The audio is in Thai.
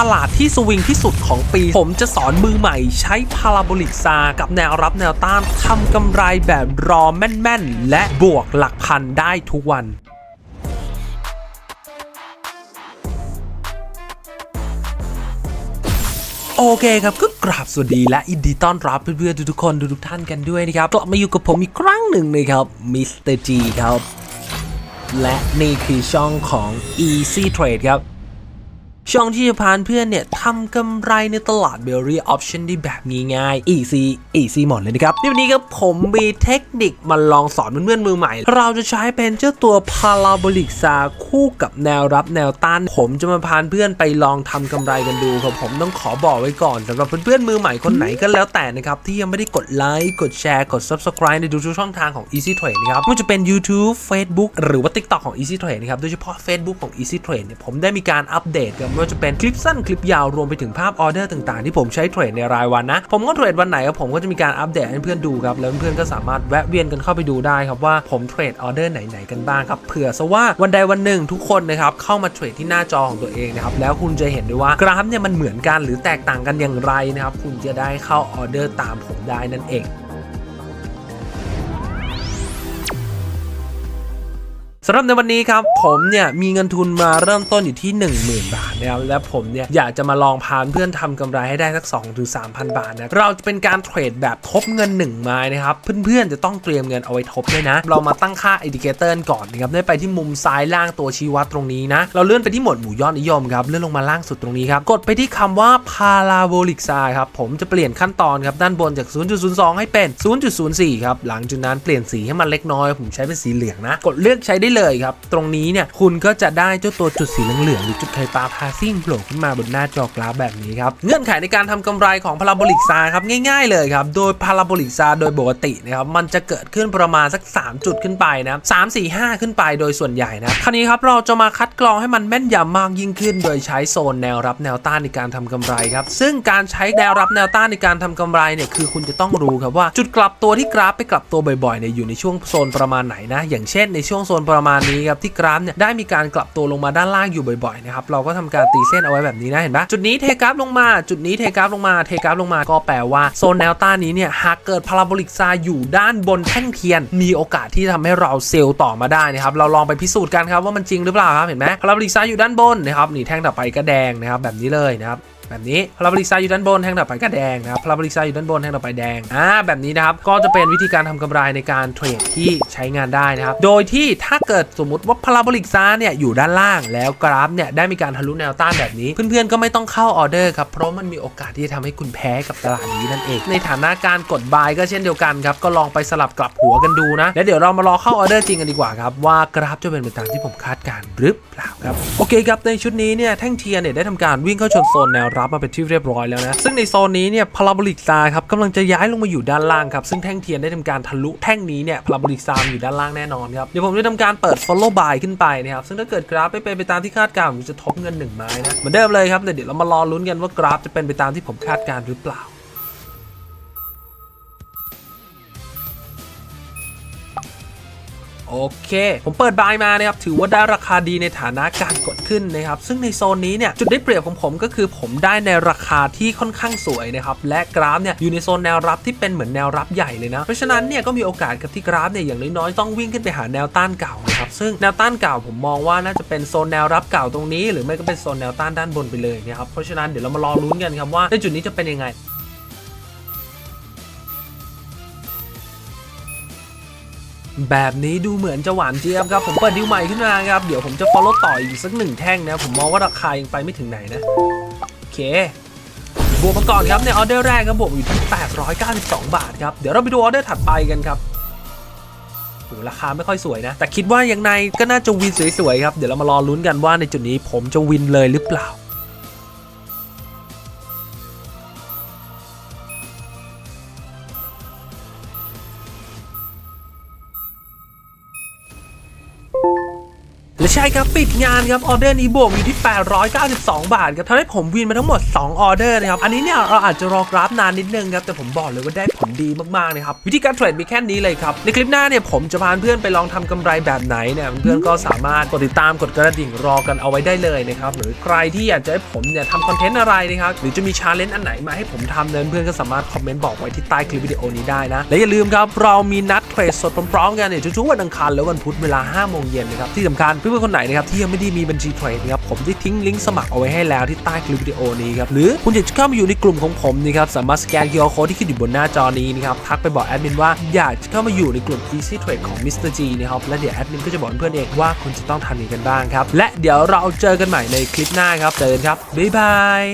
ตลาดที่สวิงที่สุดของปี ผมจะสอนมือใหม่ใช้พาราโบลิกซากับแนวรับแนวต้านทำกำไรแบบรอแม่นๆ และบวกหลักพันได้ทุกวันโอเคครับก็กราบสวัสดีและยินดีต้อนรับเพื่อนๆทุกๆคนทุกๆท่านกันด้วยนะครับกลับมาอยู่กับผมอีกครั้งหนึ่งนะครับมิสเตอร์จีครับ และนี่คือช่องของ Easy Trade ครับ ช่องที่จะพาเพื่อนเนี่ยทำกำไรในตลาด Berry Option ได้แบบง่ายๆ easy easy หมดเลยนะครับในวันนี้ครับผมมีเทคนิคมาลองสอนเพื่อนๆมือใหม่ เราจะใช้เป็นเจ้าตัว Parabolic s a คู่กับแนวรับแนวต้าน ผมจะมาพาเพื่อนไปลองทำกำไรกันดูครับผมต้องขอบอกไว้ก่อนสำหรับเพื่อนๆมือใหม่คนไหนก็แล้วแต่นะครับที่ยังไม่ได้กดไลค์กดแชร์กด Subscribe ในทุกๆช่องทางของ Easy Trade นะครับไม่ว่าจะเป็น YouTube Facebook หรือว่า TikTok ของ Easy Trade นะครับโดยเฉพาะ Facebook ของ Easy Trade เนี่ยผมได้มีการอัปเดตกันไม่ว่าจะเป็นคลิปสั้นคลิปยาวรวมไปถึงภาพออเดอร์ต่างๆ ที่ผมใช้เทรดในรายวันนะ ผมก็เทรดวันไหนครับผมก็จะมีการอัปเดตให้เพื่อนดูครับ แล้วเพื่อนก็สามารถแวะเวียนกันเข้าไปดูได้ครับว่าผมเทรดออเดอร์ไหนๆกันบ้างครับ เผื่อซะว่าวันใดวันหนึ่งทุกคนนะครับเข้ามาเทรดที่หน้าจอของตัวเองนะครับ แล้วคุณจะเห็นได้ว่ากราฟเนี่ยมันเหมือนกันหรือแตกต่างกันอย่างไรนะครับ คุณจะได้เข้าออเดอร์ตามผมได้นั่นเองำหรับในวันนี้ครับผมเนี่ยมีเงินทุนมาเริ่มต้นอยู่ที่ 10,000 บาทนะครับและผมเนี่ยอยากจะมาลองพาเพื่อนทำกำไรให้ได้สัก2ถึง3,000 บาทนะเราจะเป็นการเทรดแบบทบเงิน 1 ไม้นะครับเพื่อนๆจะต้องเตรียมเงินเอาไว้ทบด้วยนะ เรามาตั้งค่าอินดิเคเตอร์ก่อนนะครับได้ไปที่มุมซ้ายล่างตัวชี้วัดตรงนี้นะเราเลื่อนไปที่หมวดหมู่ยอดนิยมครับเลื่อนลงมาล่างสุดตรงนี้ครับกดไปที่คำว่า parabolic s i ครับผมจะเปลี่ยนขั้นตอนครับด้านบนจาก 0.02 ให้เป็น 0.04 ครับหลังจากนั้นเปลี่ยนสีให้มันเล็กน้อย ผมใช้เป็นสีเหลืองนะกดเลือกใช้ได้เลยครับ ตรงนี้เนี่ยคุณก็จะได้เจ้าตัวจุดสีเหลืองๆหรือจุดไข่ปลาพาซิ่งโผล่ขึ้นมาบนหน้าจอกราฟแบบนี้ครับ เงื่อนไขในการทำกำไรของพาราโบลิกซาครับง่ายๆเลยครับ โดยพาราโบลิกซาโดยปกตินะครับมันจะเกิดขึ้นประมาณสัก 3 จุดขึ้นไปนะสามสี่ห้าขึ้นไปโดยส่วนใหญ่นะคราวนี้ครับเราจะมาคัดกรองให้มันแม่นยำมากยิ่งขึ้น โดยใช้โซนแนวรับแนวต้านในการทำกำไรครับซึ่งการใช้แนวรับแนวต้านในการทำกำไรเนี่ยคือคุณจะต้องรู้ครับว่าจุดกลับตัวที่กราฟไปกลับตัวบ่อยๆเนี่ยอยู่ในช่วงโซนประมาณไหนนะอย่างเช่นในช่วงโซนประมาณนี้ครับที่กราฟเนี่ยได้มีการกลับตัวลงมาด้านล่างอยู่บ่อยๆนะครับเราก็ทำการตีเส้นเอาไว้แบบนี้นะเห็นปะจุดนี้เทกราฟลงมา จุดนี้เทกราฟลงมาเทกราฟลงมาก็แปลว่าโซนแนวต้านนี้เนี่ยหากเกิดพาราโบลิกซาอยู่ด้านบนแท่งเทียน มีโอกาสที่ทำให้เราเซลล์ต่อมาได้นะครับเราลองไปพิสูจน์กันครับว่ามันจริงหรือเปล่าครับเห็นไหมพาราโบลิกซาอยู่ด้านบนนะครับนี่แท่งต่อไปก็แดงนะครับแบบนี้เลยนะครับ แบบนี้พาราบลิซาอยู่ด้านบนแทงต่อไปก็แดงนะครับพาราบลิซาอยู่ด้านบนแทงต่อไปแดงอ่าแบบนี้นะครับก็จะเป็นวิธีการทำกำไรในการเทรดที่ใช้งานได้นะครับโดยที่ถ้าเกิดสมมติว่าพาราบลิซาเนี่ยอยู่ด้านล่างแล้วกราฟเนี่ยได้มีการทะลุแนวต้านแบบนี้ เพื่อนๆก็ไม่ต้องเข้าออเดอร์ครับเพราะมันมีโอกาสที่จะทำให้คุณแพ้กับตลาดนี้นั่นเอง ในฐานะการกดบายก็เช่นเดียวกันครับก็ลองไปสลับกลับหัวกันดูนะ แล้วเดี๋ยวเรามารอเข้าออเดอร์จริงกันดีกว่าครับว่ากราฟจะเป็นไปตามที่ผมคาดการณ์หรือเปล่าครับโอเคครับในชุดนี้เนี่ยแท่งเทียนเนี่ยได้ทำการวิ่งเข้าชนโซนแนวรับมาเป็นที่เรียบร้อยแล้วนะซึ่งในโซนนี้เนี่ยพาราโบลิกซาครับกำลังจะย้ายลงมาอยู่ด้านล่างครับซึ่งแท่งเทียนได้ทำการทะลุแท่งนี้เนี่ยพาราโบลิกซาอยู่ด้านล่างแน่นอนครับเดี๋ยวผมจะทำการเปิด follow by ขึ้นไปนะครับซึ่งถ้าเกิดกราฟไม่เป็นไปตามที่คาดการณ์ผมจะทบเงินหนึ่งไม้นะเหมือนเดิมเลยครับแต่เดี๋ยวเรามารอลุ้นกันว่ากราฟจะเป็นไปตามที่ผมคาดการณ์หรือเปล่า โอเค ผมเปิดบายมานะครับถือว่าได้ราคาดีในฐานะการกดขึ้นนะครับ ซึ่งในโซนนี้เนี่ยจุดได้เปรียบของผมก็คือผมได้ในราคาที่ค่อนข้างสวยนะครับและกราฟเนี่ยอยู่ในโซนแนวรับที่เป็นเหมือนแนวรับใหญ่เลยนะ เพราะฉะนั้นเนี่ยก็มีโอกาสกับที่กราฟเนี่ยอย่างน้อยๆต้องวิ่งขึ้นไปหาแนวต้านเก่านะครับซึ่งแนวต้านเก่าผมมองว่าน่าจะเป็นโซนแนวรับเก่าตรงนี้ หรือไม่ก็เป็นโซนแนวต้านด้านบนไปเลยนะครับเพราะฉะนั้นเดี๋ยวเรามารอลุ้นกันครับว่าในจุดนี้จะเป็นยังไง แบบนี้ดูเหมือนจะหวานเจี๊ยบครับผมเปิดดิวใหม่ขึ้นมาครับเดี๋ยวผมจะ follow ต่ออีกสักหนึ่งแท่งนะผมมองว่าราคายังไปไม่ถึงไหนนะโอเคบวกมาก่อนครับในออเดอร์แรกครับบวกอยู่ที่ 892 บาทครับเดี๋ยวเราไปดูออเดอร์ถัดไปกันครับโหราคาไม่ค่อยสวยนะ แต่คิดว่ายังไงก็น่าจะวินสวยๆครับ เดี๋ยวเรามารอลุ้นกันว่าในจุดนี้ผมจะวินเลยหรือเปล่า และใช่ครับปิดงานครับออเดอร์นี้บวกอยู่ที่ 892 บาทครับทำให้ผมวินมาทั้งหมด 2 ออเดอร์นะครับ อันนี้เนี่ยเราอาจจะรอกราฟนานนิดนึงครับ แต่ผมบอกเลยว่าได้ผลดีมากๆนะครับ วิธีการเทรดมีแค่นี้เลยครับ ในคลิปหน้าเนี่ยผมจะพาเพื่อนไปลองทำกำไรแบบไหนเนี่ยเพื่อนก็สามารถกดติดตามกดกระดิ่งรอกันเอาไว้ได้เลยนะครับ หรือใครที่อยากจะให้ผมเนี่ยทำคอนเทนต์อะไรนะครับ หรือจะมีชาเลนจ์อันไหนมาให้ผมทำเนี่ยเพื่อนก็สามารถคอมเมนต์บอกไว้ที่ใต้คลิปวิดีโอนี้ได้นะ และอย่าลืมครับเรามีนัดเทรดสดพร้อมๆกันเนี่ยทุกๆวันอังคารและวันพุธเวลา5โมงเย็นนะครับที่สำคัญเพื่อนๆคนไหนนะครับที่ยังไม่ได้มีบัญชีเทรดนะครับผมได้ทิ้งลิงก์สมัครเอาไว้ให้แล้วที่ใต้คลิปวิดีโอนี้ครับหรือคุณอยากจะเข้ามาอยู่ในกลุ่มของผมนี่ครับสามารถสแกน QR Code ที่ขึ้นอยู่บนหน้าจอนี้นะครับทักไปบอกแอดมินว่าอยากจะเข้ามาอยู่ในกลุ่ม Easy Trade ของ Mr. G นะครับและเดี๋ยวแอดมินก็จะบอกเพื่อนเองว่าคุณจะต้องทำยังไงกันบ้างครับและเดี๋ยวเราเจอกันใหม่ในคลิปหน้าครับเจอกันครับบ๊ายบาย